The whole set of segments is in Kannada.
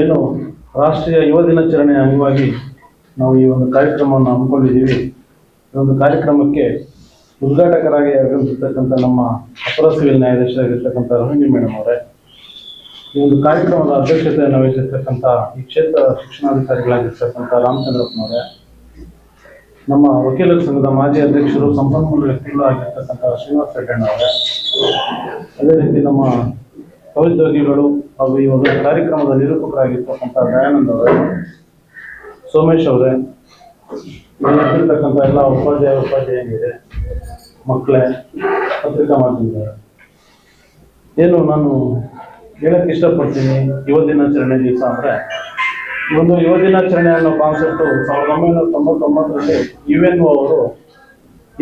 ಏನು ರಾಷ್ಟ್ರೀಯ ಯುವ ದಿನಾಚರಣೆಯ ಅಂಗವಾಗಿ ನಾವು ಈ ಒಂದು ಕಾರ್ಯಕ್ರಮವನ್ನು ಹಮ್ಮಿಕೊಂಡಿದ್ದೀವಿ. ಈ ಒಂದು ಕಾರ್ಯಕ್ರಮಕ್ಕೆ ಉದ್ಘಾಟಕರಾಗಿ ಆಗಮಿಸಿರ್ತಕ್ಕಂಥ ನಮ್ಮ ಅಪರ ಸಿವಿಲ್ ನ್ಯಾಯಾಧೀಶರಾಗಿರ್ತಕ್ಕಂಥ ರೋಹಿಣಿ ಮೇಡಮ್ ಅವರೇ, ಈ ಒಂದು ಕಾರ್ಯಕ್ರಮದ ಅಧ್ಯಕ್ಷತೆಯನ್ನು ವಹಿಸಿರ್ತಕ್ಕಂಥ ಈ ಕ್ಷೇತ್ರ ಶಿಕ್ಷಣಾಧಿಕಾರಿಗಳಾಗಿರ್ತಕ್ಕಂಥ ರಾಮಚಂದ್ರಪ್ಪನವರೇ ನಮ್ಮ ವಕೀಲರ ಸಂಘದ ಮಾಜಿ ಅಧ್ಯಕ್ಷರು, ಸಂಪನ್ಮೂಲ ವ್ಯಕ್ತಿಗಳು ಆಗಿರ್ತಕ್ಕಂಥ ಶ್ರೀನಿವಾಸ ಅವರೇ, ಅದೇ ರೀತಿ ನಮ್ಮ ಸಹೋದ್ಯೋಗಿಗಳು ಹಾಗೂ ಈ ಒಂದು ಕಾರ್ಯಕ್ರಮದ ನಿರೂಪಕರಾಗಿರ್ತಕ್ಕಂಥ ದಯಾನಂದ ಅವರೇ, ಸೋಮೇಶ್ ಅವರೇ ಇಲ್ಲಿರ್ತಕ್ಕಂಥ ಎಲ್ಲ ಉಪಾಧ್ಯಾಯ ಉಪಾಧ್ಯಾಯನಿದೆ ಮಕ್ಕಳೇ, ಪತ್ರಿಕಾ ಮಾಧ್ಯಮದವರೇ, ಏನು ನಾನು ಹೇಳಕ್ಕೆ ಇಷ್ಟಪಡ್ತೀನಿ ಯುವ ದಿನಾಚರಣೆ ದಿವಸ ಅಂದರೆ, ಒಂದು ಯುವ ದಿನಾಚರಣೆ ಅನ್ನೋ ಕಾನ್ಸೆಪ್ಟು ಸಾವಿರದ ಒಂಬೈನೂರ ತೊಂಬತ್ತೊಂಬತ್ತರಲ್ಲಿ ಯು ಅವರು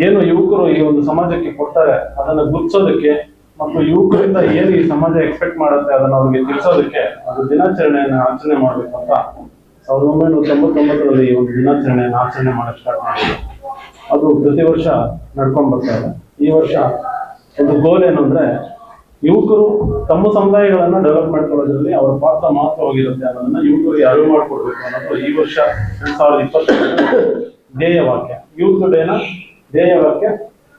ಏನು ಯುವಕರು ಈ ಒಂದು ಸಮಾಜಕ್ಕೆ ಕೊಡ್ತಾರೆ, ಅದನ್ನು ಗುರುತಿಸೋದಕ್ಕೆ ಮತ್ತು ಯುವಕರಿಂದ ಏನು ಈ ಸಮಾಜ ಎಕ್ಸ್ಪೆಕ್ಟ್ ಮಾಡುತ್ತೆ ಅದನ್ನ ಅವ್ರಿಗೆ ತಿಳಿಸೋದಕ್ಕೆ ಅದು ದಿನಾಚರಣೆಯನ್ನು ಆಚರಣೆ ಮಾಡಬೇಕು ಅಂತ ಸಾವಿರದ ಒಂಬೈನೂರ ತೊಂಬತ್ತೊಂಬತ್ತರಲ್ಲಿ ಒಂದು ದಿನಾಚರಣೆಯನ್ನು ಆಚರಣೆ ಮಾಡಕ್ ಸ್ಟಾರ್ಟ್ ಮಾಡಿದ್ರು. ಅದು ಪ್ರತಿ ವರ್ಷ ನಡ್ಕೊಂಡು ಬರ್ತಾ ಇದೆ. ಈ ವರ್ಷ ಒಂದು ಗೋಲ್ ಏನು ಯುವಕರು ತಮ್ಮ ಸಮುದಾಯಗಳನ್ನ ಡೆವಲಪ್ ಮಾಡ್ಕೊಳ್ಳೋದ್ರಲ್ಲಿ ಅವರ ಪಾತ್ರ ಮಹತ್ವವಾಗಿರುತ್ತೆ. ಅನ್ನೋದನ್ನ ಯುವಕರಿಗೆ ಅರಿವು ಮಾಡ್ಕೊಡ್ಬೇಕು ಅನ್ನೋದು ಈ ವರ್ಷ ಎರಡ್ ಸಾವಿರದ ಇಪ್ಪತ್ತೇಯ ಧ್ಯೇಯ ವಾಕ್ಯ. ಯೂತ್ ಡೇನ ಧ್ಯೇಯ ವಾಕ್ಯ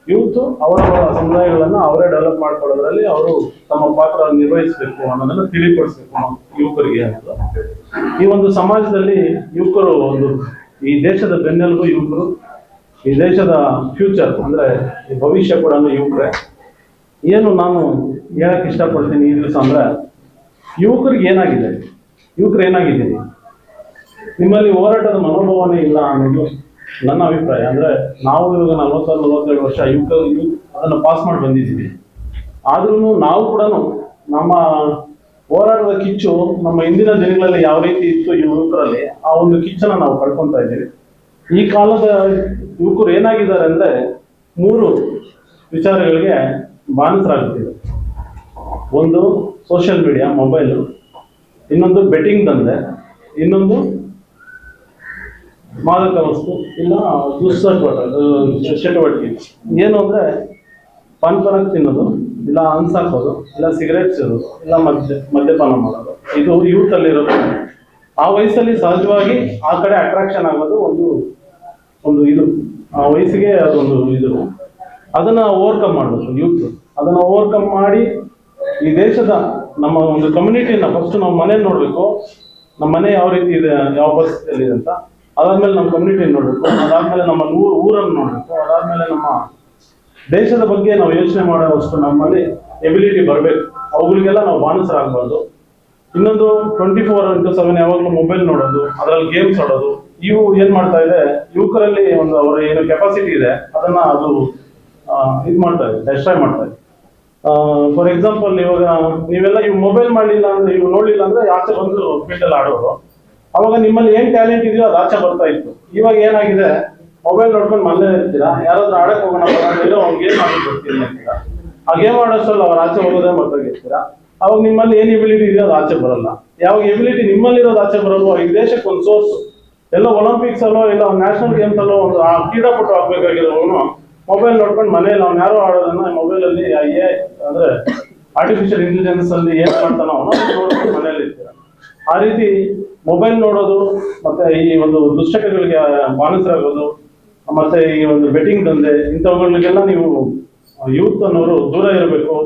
ಯೂತ್ ಅವರವರ ಸಮುದಾಯಗಳನ್ನ ಅವರೇ ಡೆವಲಪ್ ಮಾಡ್ಕೊಳ್ಳೋದ್ರಲ್ಲಿ ಅವರು ತಮ್ಮ ಪಾತ್ರ ನಿರ್ವಹಿಸಬೇಕು ಅನ್ನೋದನ್ನ ತಿಳಿಪಡಿಸ್ಬೇಕು ಯುವಕರಿಗೆ ಅನ್ನೋದು ಈ ಒಂದು ಸಮಾಜದಲ್ಲಿ ಯುವಕರು ಒಂದು, ಈ ದೇಶದ ಬೆನ್ನೆಲುಬು ಯುವಕರು, ಈ ದೇಶದ ಫ್ಯೂಚರ್ ಅಂದ್ರೆ ಭವಿಷ್ಯ ಕೂಡ ಯುವಕರೇ. ಏನು ನಾನು ಹೇಳಕ್ ಇಷ್ಟಪಡ್ತೀನಿ ಈ ದಿವಸ ಅಂದ್ರೆ, ಯುವಕರಿಗೆ ಏನಾಗಿದೆ? ಯುವಕರು ಏನಾಗಿದ್ದೀರಿ? ನಿಮ್ಮಲ್ಲಿ ಹೋರಾಟದ ಮನೋಭಾವನೆ ಇಲ್ಲ ಅನ್ನೋದು ನನ್ನ ಅಭಿಪ್ರಾಯ ಅಂದ್ರೆ ನಾವು ಇವಾಗ ನಲವತ್ತಾರು ನಲವತ್ತೆರಡು ವರ್ಷ ಯುವಕ ಅದನ್ನ ಪಾಸ್ ಮಾಡಿ ಬಂದಿದ್ದೀವಿ. ಆದ್ರೂ ನಾವು ಕೂಡ ನಮ್ಮ ಹೋರಾಟದ ಕಿಚ್ಚು ನಮ್ಮ ಹಿಂದಿನ ದಿನಗಳಲ್ಲಿ ಯಾವ ರೀತಿ ಇತ್ತು ಯುವಕರಲ್ಲಿ, ಆ ಒಂದು ಕಿಚ್ಚನ್ನ ನಾವು ಕಳ್ಕೊಂತಾ ಇದ್ದೀವಿ. ಈ ಕಾಲದ ಯುವಕರು ಏನಾಗಿದ್ದಾರೆ ಅಂದ್ರೆ ಮೂರು ವಿಚಾರಗಳಿಗೆ ಬಾನಿಸರಾಗುತ್ತಿದೆ. ಒಂದು ಸೋಷಿಯಲ್ ಮೀಡಿಯಾ ಮೊಬೈಲು ಇನ್ನೊಂದು ಬೆಟ್ಟಿಂಗ್ ದಂಧೆ, ಇನ್ನೊಂದು ಮಾದಕ ವಸ್ತು ಇಲ್ಲ ದುಶ್ಚಟುವಟ ಚಟುವಟಿಕೆ ಏನು ಅಂದರೆ ಪಾನ್ ಪರಾಗ್ ತಿನ್ನೋದು, ಇಲ್ಲ ಅನ್ಸಾಕೋದು, ಇಲ್ಲ ಸಿಗರೇಟ್ ಸೇರೋದು ಇಲ್ಲ ಮದ್ಯ, ಮದ್ಯಪಾನ ಮಾಡೋದು. ಇದು ಯೂತ್ ಅಲ್ಲಿ ಇರೋದು. ಆ ವಯಸ್ಸಲ್ಲಿ ಸಹಜವಾಗಿ ಆ ಕಡೆ ಅಟ್ರಾಕ್ಷನ್ ಆಗೋದು ಒಂದು ಒಂದು ಇದು. ಆ ವಯಸ್ಸಿಗೆ ಅದೊಂದು ಇದು. ಅದನ್ನು ಓವರ್ಕಮ್ ಮಾಡಬೇಕು ಯೂತ್ ಅದನ್ನು ಓವರ್ಕಮ್ ಮಾಡಿ ಈ ದೇಶದ ನಮ್ಮ ಒಂದು ಕಮ್ಯುನಿಟಿನ ಫಸ್ಟ್ ನಾವು ಮನೆ ನೋಡಬೇಕು. ನಮ್ಮ ಮನೆ ಯಾವ ರೀತಿ ಇದೆ, ಯಾವ ಪರಿಸ್ಥಿತಿಯಲ್ಲಿ ಇದೆ ಅಂತ. ಅದಾದ್ಮೇಲೆ ನಮ್ಮ ಕಮ್ಯುನಿಟಿ ನೋಡ್ಬೇಕು? ಅದಾದ್ಮೇಲೆ ನಮ್ಮ ಊರು ಊರನ್ನು ನೋಡಬೇಕು. ಅದಾದ್ಮೇಲೆ ನಮ್ಮ ದೇಶದ ಬಗ್ಗೆ ನಾವು ಯೋಚನೆ ಮಾಡುವಷ್ಟು ನಮ್ಮಲ್ಲಿ ಎಬಿಲಿಟಿ ಬರಬೇಕು. ಅವುಗಳಿಗೆಲ್ಲ ನಾವು ಬಾನಸರಾಗಬಾರ್ದು ಇನ್ನೊಂದು ಟ್ವೆಂಟಿ ಫೋರ್ ಇಂಟು ಸೆವೆನ್ ಯಾವಾಗಲೂ ಮೊಬೈಲ್ ನೋಡೋದು, ಅದರಲ್ಲಿ ಗೇಮ್ಸ್ ಆಡೋದು, ಇವು ಏನ್ ಮಾಡ್ತಾ ಇದೆ? ಯುವಕರಲ್ಲಿ ಒಂದು ಅವರ ಏನು ಕೆಪಾಸಿಟಿ ಇದೆ, ಅದನ್ನ ಅದು ಇದು ಮಾಡ್ತಾ ಇದೆ ಡೆಸ್ಟ್ರಾಯ್ ಮಾಡ್ತಾ ಇದೆ. ಫಾರ್ ಎಕ್ಸಾಂಪಲ್ ಇವಾಗ ನೀವೆಲ್ಲ ಇವು ಮೊಬೈಲ್ ಮಾಡಲಿಲ್ಲ ಅಂದ್ರೆ, ಇವು ನೋಡ್ಲಿಲ್ಲ ಅಂದ್ರೆ ಯಾಕೆ ಬಂದು ಫೀಲ್ಡಲ್ಲಿ ಆಡೋರು. ಅವಾಗ ನಿಮ್ಮಲ್ಲಿ ಏನ್ ಟ್ಯಾಲೆಂಟ್ ಇದೆಯೋ ಅದು ಆಚೆ ಬರ್ತಾ ಇತ್ತು. ಇವಾಗ ಏನಾಗಿದೆ? ಮೊಬೈಲ್ ನೋಡ್ಕೊಂಡು ಮನೇಲಿ ಇರ್ತೀರಾ? ಯಾರಾದ್ರೂ ಆಡಕ್ ಹೋಗೋಣ ಅವ್ರಿಗೆ ಗೇಮ್ ಆಡಿ ಬರ್ತೀನಿ ಅಂತೀರಾ? ಆ ಗೇಮ್ ಆಡೋಷ್ಟಲ್ಲ ಅವ್ರು ಆಚೆ ಹೋಗೋದೇ ಮರ್ತೋಗಿರ್ತೀರಾ ಅವಾಗ ನಿಮ್ಮಲ್ಲಿ ಏನ್ ಎಬಿಲಿಟಿ ಇದೆಯೋ ಅದು ಆಚೆ ಬರಲ್ಲ. ಯಾವಾಗ ಎಬಿಲಿಟಿ ನಿಮ್ಮಲ್ಲಿ ಇರೋದು ಆಚೆ ಬರಲ್ವೋ, ಈ ದೇಶಕ್ಕೆ ಒಂದು ಸೋರ್ಸ್ ಎಲ್ಲ ಒಲಿಂಪಿಕ್ಸ್ ಅಲ್ಲೋ, ಇಲ್ಲ ನ್ಯಾಷನಲ್ ಗೇಮ್ಸ್ ಅಲ್ಲೋ ಒಂದು ಕ್ರೀಡಾಪಟು ಆಗ್ಬೇಕಾಗಿರೋನು ಮೊಬೈಲ್ ನೋಡ್ಕೊಂಡು ಮನೇಲಿ ಅವ್ನು ಯಾರೋ ಆಡೋದನ್ನ ಮೊಬೈಲ್ ಅಲ್ಲಿ ಅಂದ್ರೆ ಆರ್ಟಿಫಿಷಿಯಲ್ ಇಂಟೆಲಿಜೆನ್ಸ್ ಅಲ್ಲಿ ಏನ್ ಮಾಡ್ತಾನೋ ಅವನು ನೋಡ್ಕೊಂಡು ಮನೇಲಿ ಇರ್ತೀರ? ಆ ರೀತಿ ಮೊಬೈಲ್ ನೋಡೋದು ಮತ್ತೆ ಈ ಒಂದು ದುಶ್ಚಟಗಳಿಗೆ ಬಾನಿಸರಾಗೋದು ಮತ್ತೆ ಈ ಒಂದು ಬೆಟ್ಟಿಂಗ್ ದಂಧೆ, ಇಂಥವುಗಳಿಗೆಲ್ಲ ನೀವು ಯೂತ್ ಅನ್ನೋರು ದೂರ ಇರಬೇಕು.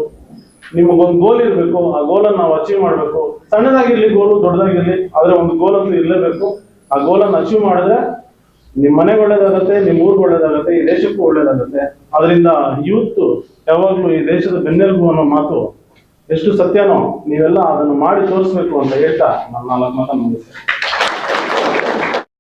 ನಿಮಗೊಂದು ಗೋಲ್ ಇರಬೇಕು, ಆ ಗೋಲನ್ನು ನಾವು ಅಚೀವ್ ಮಾಡಬೇಕು. ಸಣ್ಣದಾಗಿರ್ಲಿ ಗೋಲು ದೊಡ್ಡದಾಗಿರ್ಲಿ, ಆದರೆ ಒಂದು ಗೋಲ್ ಅಂತೂ ಇರಲೇಬೇಕು. ಆ ಗೋಲನ್ನು ಅಚೀವ್ ಮಾಡಿದ್ರೆ ನಿಮ್ಮ ಮನೆಗೆ ಒಳ್ಳೇದಾಗತ್ತೆ ನಿಮ್ಮ ಊರಿಗೆ ಒಳ್ಳೇದಾಗತ್ತೆ, ಈ ದೇಶಕ್ಕೂ ಒಳ್ಳೇದಾಗತ್ತೆ. ಅದರಿಂದ ಯೂತ್ ಯಾವಾಗಲೂ ಈ ದೇಶದ ಬೆನ್ನೆಲುಬು ಅನ್ನೋ ಮಾತು ಎಷ್ಟು ಸತ್ಯನೋ ನೀವೆಲ್ಲ ಅದನ್ನು ಮಾಡಿ ತೋರಿಸ್ಬೇಕು ಅಂತ ಹೇಳ್ತಾ ನನ್ನ ನಾಲ್ಕು ಮಾತನ್ನು ಮುಗಿಸ್ತೇನೆ.